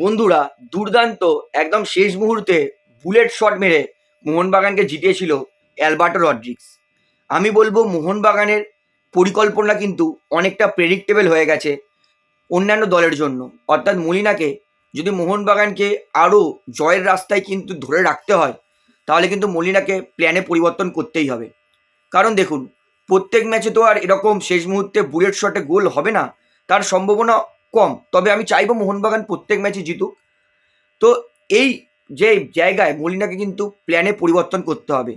বন্ধুরা, দুর্দান্ত, একদম শেষ মুহূর্তে বুলেট শট মেরে মোহনবাগানকে জিতিয়েছিল অ্যালবার্টো রড্রিক্স আমি বলব মোহনবাগানের পরিকল্পনা কিন্তু অনেকটা প্রেডিক্টেবল হয়ে গেছে অন্যান্য দলের জন্য। অর্থাৎ মলিনাকে যদি মোহনবাগানকে আরও জয়ের রাস্তায় কিন্তু ধরে রাখতে হয়, তাহলে কিন্তু মলিনাকে প্ল্যানে পরিবর্তন করতেই হবে। কারণ দেখুন, প্রত্যেক ম্যাচে তো আর এরকম শেষ মুহূর্তে বুলেট শটে গোল হবে না, তার সম্ভাবনা কম। তবে আমি চাইব মোহনবাগান প্রত্যেক ম্যাচে জিতুক। তো এই যে জায়গায় মলিনাকে কিন্তু প্ল্যানে পরিবর্তন করতে হবে।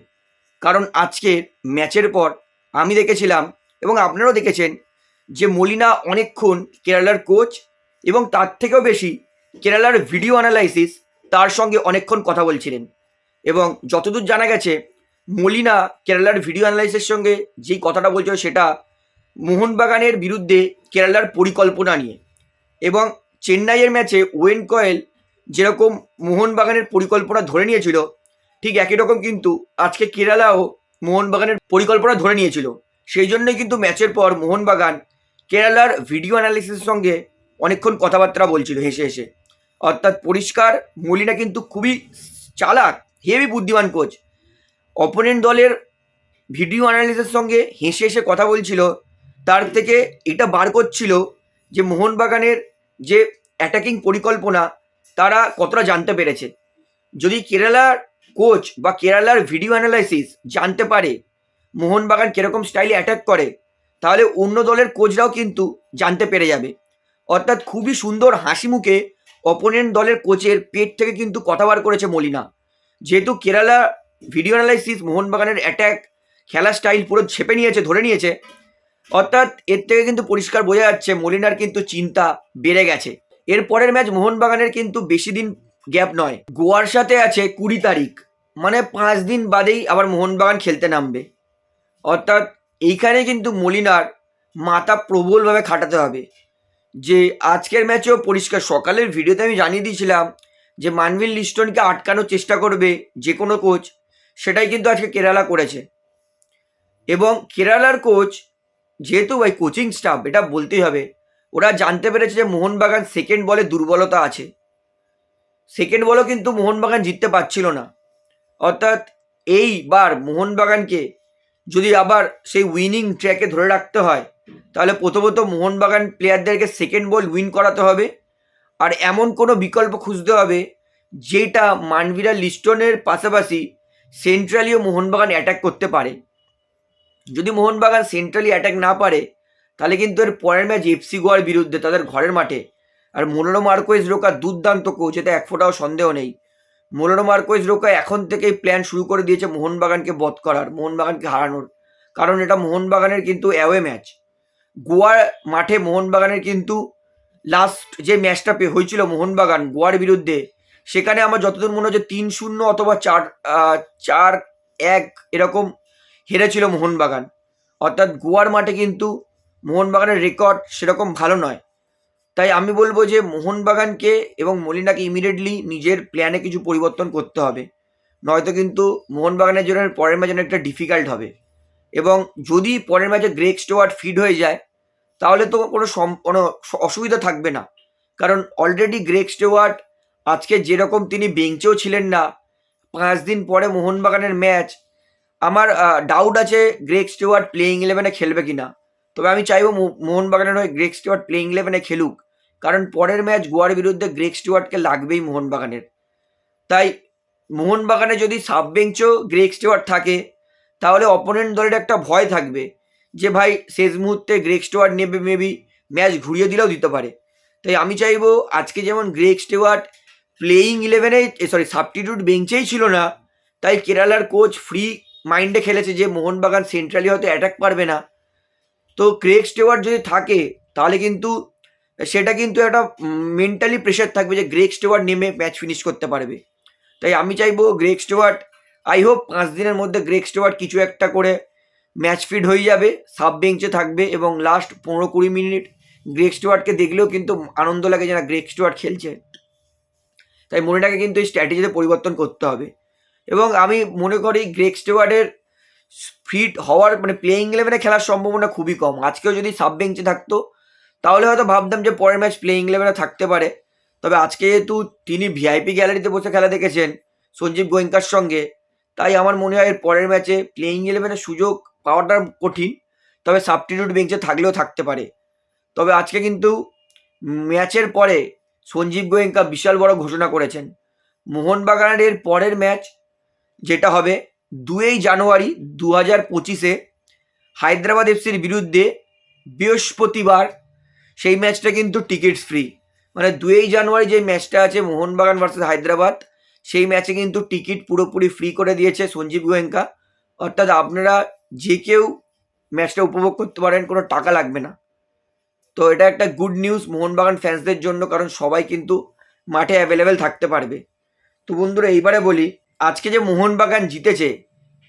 কারণ আজকে ম্যাচের পর আমি দেখেছিলাম এবং আপনারাও দেখেছেন যে মলিনা অনেকক্ষণ কেরালার কোচ এবং তার থেকেও বেশি কেরালার ভিডিও অ্যানালাইসিস তার সঙ্গে অনেকক্ষণ কথা বলছিলেন। এবং যতদূর জানা গেছে, মলিনা কেরালার ভিডিও অ্যানালাইসিসের সঙ্গে যেই কথাটা বলছিল সেটা মোহনবাগানের বিরুদ্ধে কেরালার পরিকল্পনা নিয়ে। এবং চেন্নাইয়ের ম্যাচে ওয়েন কয়েল যেরকম মোহনবাগানের পরিকল্পনা ধরে নিয়েছিল, ঠিক একই রকম কিন্তু আজকে কেরালাও মোহনবাগানের পরিকল্পনা ধরে নিয়েছিল। সেই জন্যই কিন্তু ম্যাচের পর মোহনবাগান কেরালার ভিডিও অ্যানালিসিসের সঙ্গে অনেকক্ষণ কথাবার্তা বলছিল হেসে হেসে। অর্থাৎ পরিষ্কার মলিনা কিন্তু খুবই চালাক হেভি বুদ্ধিমান কোচ অপোনেন্ট দলের ভিডিও অ্যানালিসের সঙ্গে হেসে হেসে কথা বলছিল, তার থেকে এটা বার করছিল যে মোহনবাগানের যে অ্যাটাকিং পরিকল্পনা তারা কতটা জানতে পেরেছে। যদি কেরালার কোচ বা কেরালার ভিডিও অ্যানালাইসিস জানতে পারে মোহনবাগান কীরকম স্টাইলে অ্যাটাক করে, তাহলে অন্য দলের কোচরাও কিন্তু জানতে পেরে যাবে। অর্থাৎ খুবই সুন্দর হাসি মুখে অপোনেন্ট দলের কোচের পেট থেকে কিন্তু কথা বার করেছে মলিনা। যেহেতু কেরালা ভিডিও অ্যানালাইসিস মোহনবাগানের অ্যাট্যাক খেলার স্টাইল পুরো ছেপে নিয়েছে, ধরে নিয়েছে অর্থাৎ এর থেকে কিন্তু পরিষ্কার বোঝা যাচ্ছে মলিনার কিন্তু চিন্তা বেড়ে গেছে। এর পরের ম্যাচ মোহনবাগানের কিন্তু বেশি দিন গ্যাপ নয়। গোয়ার সাথে আছে কুড়ি তারিখ। মানে পাঁচ দিন বাদেই আবার মোহনবাগান খেলতে নামবে। অর্থাৎ এইখানে কিন্তু মলিনার মাথা প্রবলভাবে খাটাতে হবে। যে আজকের ম্যাচেও পরিষ্কার, সকালের ভিডিওতে আমি জানিয়ে দিয়েছিলাম যে মানভিল লিস্টনকে আটকানোর চেষ্টা করবে যে কোনো কোচ, সেটাই কিন্তু আজকে কেরালা করেছে। এবং কেরালার কোচ যেহেতু ভাই কোচিং স্টাফ এটা বলতেই হবে। ওরা জানতে পেরেছে যে মোহনবাগান সেকেন্ড বলে দুর্বলতা আছে। সেকেন্ড বলও কিন্তু মোহনবাগান জিততে পারছিল না। অর্থাৎ এইবার মোহনবাগানকে যদি আবার সেই উইনিং ট্র্যাকে ধরে রাখতে হয়, তাহলে প্রথমত মোহনবাগান প্লেয়ারদেরকে সেকেন্ড বল উইন করাতে হবে। আর এমন কোনো বিকল্প খুঁজতে হবে, যেটা মানভিরা লিস্টনের পাশাপাশি সেন্ট্রালিও মোহনবাগান অ্যাটাক করতে পারে। যদি মোহনবাগান সেন্ট্রালি অ্যাটাক না পারে, তাহলে কিন্তু এর পরের ম্যাচ এফসি গোয়ার বিরুদ্ধে তাদের ঘরের মাঠে। আর মোনোনো মার্কোয়েজ রোকা দুর্দান্ত কোচ এতে এক ফোঁটাও সন্দেহ নেই। মোনোনো মার্কোয়েজ রোকা এখন থেকেই প্ল্যান শুরু করে দিয়েছে মোহনবাগানকে বধ করার, মোহনবাগানকে হারানোর। কারণ এটা মোহনবাগানের কিন্তু অ্যাওয়ে ম্যাচ গোয়ার মাঠে মোহনবাগানের কিন্তু লাস্ট যে ম্যাচটা পে হয়েছিল মোহনবাগান, গোয়ার বিরুদ্ধে, সেখানে আমার যতদূর মনে হচ্ছে তিন শূন্য অথবা চার চার এক এরকম হেরেছিল মোহনবাগান। অর্থাৎ গোয়ার মাঠে কিন্তু মোহনবাগানের রেকর্ড সেরকম ভালো নয়। তাই আমি বলব যে মোহনবাগানকে এবং মলিনাকে ইমিডিয়েটলি নিজের প্ল্যানে কিছু পরিবর্তন করতে হবে। নয়তো কিন্তু মোহনবাগানের জন্য পরের ম্যাচ একটা ডিফিকাল্ট হবে। এবং যদি পরের ম্যাচে গ্রেক স্টোয়ার্ট ফিট হয়ে যায়, তাহলে তো কোনো সম- কোনো অসুবিধা থাকবে না। কারণ অলরেডি গ্রেক স্টোয়ার্ট আজকে যেরকম তিনি বেঞ্চেও ছিলেন না, পাঁচ দিন পরে মোহনবাগানের ম্যাচ আমার ডাউট আছে গ্রেক স্টুয়ার্ট প্লেইং ইলেভেনে খেলবে কিনা। তবে আমি চাইব মোহনবাগানের হয়ে গ্রেক স্টুয়ার্ট প্লেইং ইলেভেনে খেলুক। কারণ পরের ম্যাচ গোয়ার বিরুদ্ধে গ্রেক স্টুয়ার্টকে লাগবেই মোহনবাগানের। তাই মোহনবাগানে যদি সাব বেঞ্চও গ্রেক স্টুয়ার্ট থাকে, তাহলে অপোনেন্ট দলের একটা ভয় থাকবে যে ভাই শেষ মুহূর্তে গ্রেক স্টুয়ার্ট নেবে মেবি ম্যাচ ঘুরিয়ে দিলেও দিতে পারে। তাই আমি চাইব আজকে যেমন গ্রেক স্টুয়ার্ট প্লেইং ইলেভেনে সরি সাবস্টিটিউট বেঞ্চেই ছিল না, তাই কেরালার কোচ ফ্রি মাইন্ডে খেলেছে যে মোহনবাগান সেন্ট্রালি হয়তো অ্যাটাক পারবে না। তো ক্রেগ স্টেওয়ার্ট যদি থাকে, তাহলে কিন্তু সেটা কিন্তু একটা মেন্টালি প্রেশার থাকবে যে গ্রেক স্টেওয়ার্ট নেমে ম্যাচ ফিনিশ করতে পারবে। তাই আমি চাইব গ্রেক স্টেওয়ার্ট আই হোপ পাঁচ দিনের মধ্যে গ্রেক স্টেওয়ার্ট কিছু একটা করে ম্যাচ ফিট হয়ে যাবে সাব বেঞ্চে থাকবে এবং লাস্ট পনেরো কুড়ি মিনিট গ্রেক স্টেওয়ার্টকে দেখলেও কিন্তু আনন্দ লাগে যে না গ্রেক স্টেওয়ার্ট খেলছে। তাই মনেটাকে কিন্তু এই স্ট্র্যাটেজিতে পরিবর্তন করতে হবে। এবং আমি মনে করি গ্রেক স্টেওয়ার্ডের ফিট হওয়ার মানে প্লেইং ইলেভেনে খেলার সম্ভাবনা খুবই কম। আজকেও যদি সাব বেঞ্চে থাকতো, তাহলে হয়তো ভাবতাম যে পরের ম্যাচ প্লেইং ইলেভেনে থাকতে পারে। তবে আজকে যেহেতু তিনি ভিআইপি গ্যালারিতে বসে খেলা দেখেছেন, সঞ্জীব গোয়েঙ্কার সঙ্গে, তাই আমার মনে হয় এর পরের ম্যাচে প্লেইং ইলেভেনের সুযোগ পাওয়াটা কঠিন। তবে সাবস্টিটিউট বেঞ্চে থাকলেও থাকতে পারে। তবে আজকে কিন্তু ম্যাচের পরে সঞ্জীব গোয়েঙ্কা বিশাল বড় ঘোষণা করেছেন। মোহনবাগানের পরের ম্যাচ যেটা হবে দুই জানুয়ারি দু হাজার পঁচিশে হায়দ্রাবাদ এফসির বিরুদ্ধে বৃহস্পতিবার সেই ম্যাচটা কিন্তু টিকিটস ফ্রি মানে দুই জানুয়ারি যে ম্যাচটা আছে মোহনবাগান ভার্সেস হায়দ্রাবাদ, সেই ম্যাচে কিন্তু টিকিট পুরোপুরি ফ্রি করে দিয়েছে সঞ্জীব গোয়েঙ্কা। অর্থাৎ আপনারা যে কেউ ম্যাচটা উপভোগ করতে পারেন, কোনো টাকা লাগবে না। তো এটা একটা গুড নিউজ মোহনবাগান ফ্যান্সদের জন্য, কারণ সবাই কিন্তু মাঠে অ্যাভেলেবেল থাকতে পারবে। তো বন্ধুরা, এইবারে বলি আজকে যে মোহনবাগান জিতেছে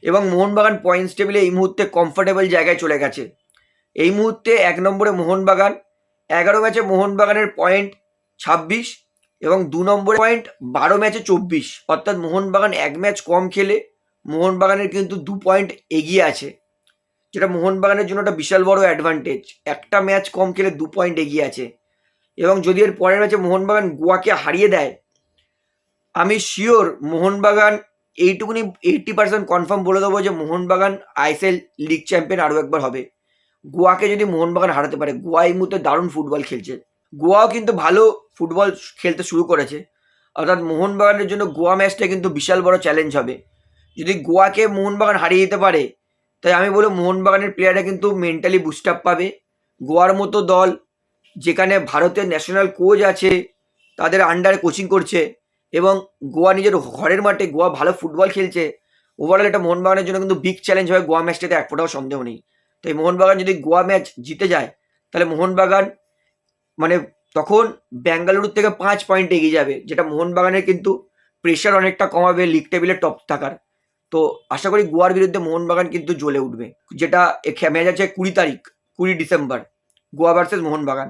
এবং মোহনবাগান পয়েন্টস টেবিলে এই মুহূর্তে কমফোর্টেবল জায়গায় চলে গেছে। এই মুহূর্তে এক নম্বরে মোহনবাগান, এগারো ম্যাচে মোহনবাগানের পয়েন্ট ছাব্বিশ এবং দু নম্বরে পয়েন্ট বারো ম্যাচে চব্বিশ। অর্থাৎ মোহনবাগান এক ম্যাচ কম খেলে মোহনবাগানের কিন্তু দু পয়েন্ট এগিয়ে আছে। যেটা মোহনবাগানের জন্য একটা বিশাল বড় অ্যাডভান্টেজ একটা ম্যাচ কম খেলে দু পয়েন্ট এগিয়ে আছে। এবং যদি এর পরের ম্যাচে মোহনবাগান গোয়াকে হারিয়ে দেয় আমি শিওর মোহনবাগান এইটুকুনি এইটটি পার্সেন্ট কনফার্ম বলে দেবো যে মোহনবাগান আইএসএল লিগ চ্যাম্পিয়ন আরও একবার হবে। গোয়াকে যদি মোহনবাগান হারাতে পারে, গোয়া এই মুহূর্তে দারুণ ফুটবল খেলছে। গোয়াও কিন্তু ভালো ফুটবল খেলতে শুরু করেছে। অর্থাৎ মোহনবাগানের জন্য গোয়া ম্যাচটা কিন্তু বিশাল বড় চ্যালেঞ্জ হবে। যদি গোয়াকে মোহনবাগান হারিয়ে দিতে পারে, তাই আমি বলব মোহনবাগানের প্লেয়াররা কিন্তু মেন্টালি বুস্ট আপ পাবে। গোয়ার মতো দল, যেখানে ভারতের ন্যাশনাল কোচ আছে, তাদের আন্ডারে কোচিং করছে এবং গোয়া নিজের ঘরের মাঠে গোয়া ভালো ফুটবল খেলছে। ওভারঅল এটা মোহনবাগানের জন্য কিন্তু বিগ চ্যালেঞ্জ হয় গোয়া ম্যাচটাতে এক ফোটাও সন্দেহ নেই। তাই মোহনবাগান যদি গোয়া ম্যাচ জিতে যায়, তাহলে মোহনবাগান মানে তখন ব্যাঙ্গালুরুর থেকে পাঁচ পয়েন্ট এগিয়ে যাবে, যেটা মোহনবাগানের কিন্তু প্রেশার অনেকটা কমাবে লিগ টেবিলের টপ থাকার। তো আশা করি গোয়ার বিরুদ্ধে মোহনবাগান কিন্তু জ্বলে উঠবে। যেটা ম্যাচ আছে কুড়ি তারিখ, কুড়ি ডিসেম্বর, গোয়া ভার্সেস মোহনবাগান।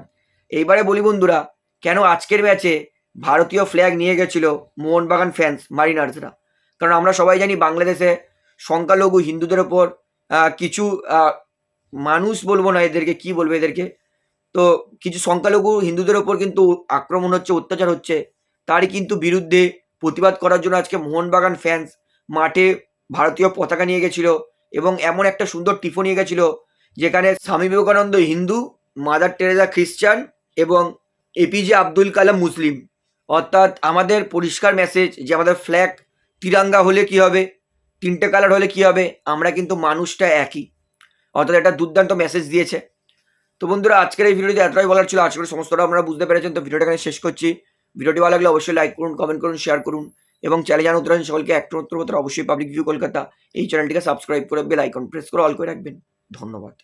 এইবারে বলি বন্ধুরা, কেন আজকের ম্যাচে ভারতীয় ফ্ল্যাগ নিয়ে গেছিল মোহনবাগান ফ্যান্স মারিনার্সরা কারণ আমরা সবাই জানি বাংলাদেশে সংখ্যালঘু হিন্দুদের ওপর কিছু মানুষ বলব না এদেরকে, কি বলব এদেরকে? তো কিছু সংখ্যালঘু হিন্দুদের ওপর কিন্তু আক্রমণ হচ্ছে, অত্যাচার হচ্ছে, তারই কিন্তু বিরুদ্ধে প্রতিবাদ করার জন্য আজকে মোহনবাগান ফ্যান্স মাঠে ভারতীয় পতাকা নিয়ে গেছিল এবং এমন একটা সুন্দর টিফো নিয়ে গেছিল, যেখানে স্বামী বিবেকানন্দ হিন্দু মাদার টেরেজা খ্রিস্টান এবং এপিজে আব্দুল কালাম মুসলিম। অর্থাৎ আমাদের পরিষ্কার মেসেজ যে আমাদের ফ্ল্যাগ তিরাঙ্গা হলে কি হবে? তিনটে কালার হলে কি হবে? আমরা কিন্তু মানুষটা একই। অর্থাৎ একটা দুর্দান্ত মেসেজ দিয়েছে। তো বন্ধুরা, আজকের এই ভিডিওতে এতটাই বলার ছিল। আজকের সমস্তটা আপনারা বুঝতে পেরেছেন। তো ভিডিওটা এখানে শেষ করছি। ভিডিওটি ভালো লাগলে অবশ্যই লাইক করুন কমেন্ট করুন শেয়ার করুন। এবং চ্যানেল জানা উত্তরাঞ্চল সকলকে একটা উত্তর, অবশ্যই পাবলিক ভিউ কলকাতা। এই চ্যানেলটিকে সাবস্ক্রাইব করে বেল আইকন প্রেস করে অল করে রাখবেন। ধন্যবাদ।